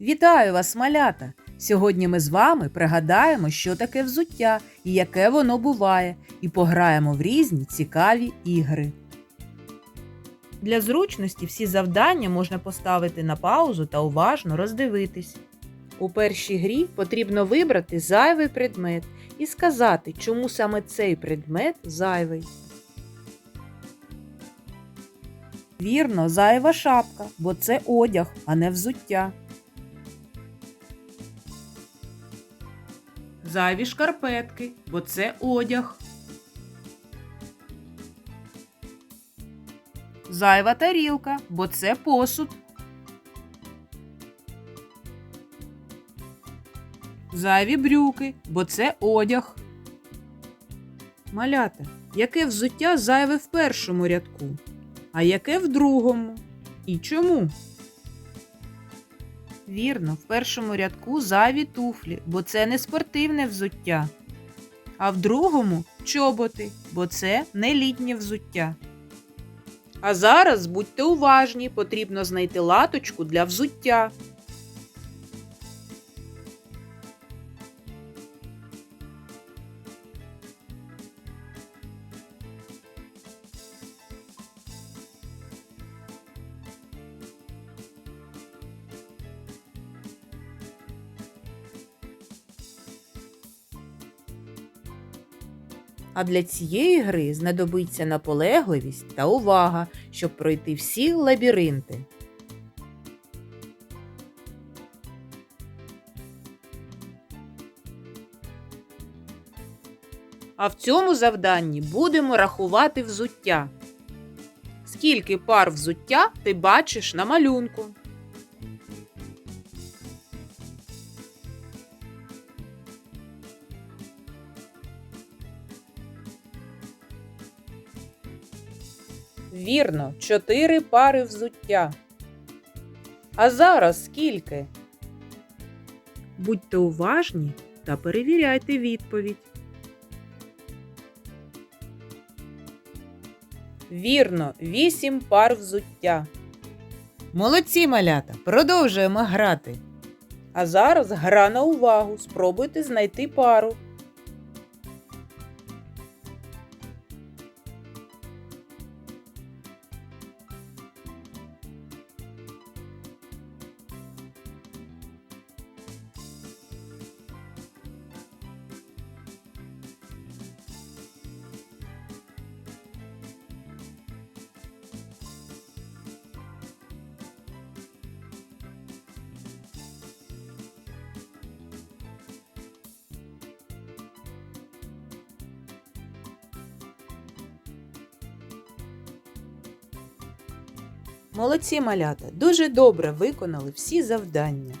Вітаю вас, малята! Сьогодні ми з вами пригадаємо, що таке взуття і яке воно буває, і пограємо в різні цікаві ігри. Для зручності всі завдання можна поставити на паузу та уважно роздивитись. У першій грі потрібно вибрати зайвий предмет і сказати, чому саме цей предмет зайвий. Вірно, зайва шапка, бо це одяг, а не взуття. Зайві шкарпетки, бо це одяг. Зайва тарілка, бо це посуд. Зайві брюки, бо це одяг. Малята, яке взуття зайве в першому рядку, а яке в другому? І чому? Вірно, в першому рядку зайві туфлі, бо це не спортивне взуття. А в другому чоботи, бо це не літнє взуття. А зараз будьте уважні, потрібно знайти латочку для взуття. А для цієї гри знадобиться наполегливість та увага, щоб пройти всі лабіринти. А в цьому завданні будемо рахувати взуття. Скільки пар взуття ти бачиш на малюнку? Вірно, чотири пари взуття. А зараз скільки? Будьте уважні та перевіряйте відповідь. Вірно, вісім пар взуття. Молодці малята, продовжуємо грати. А зараз гра на увагу. Спробуйте знайти пару. Молодці малята, дуже добре виконали всі завдання.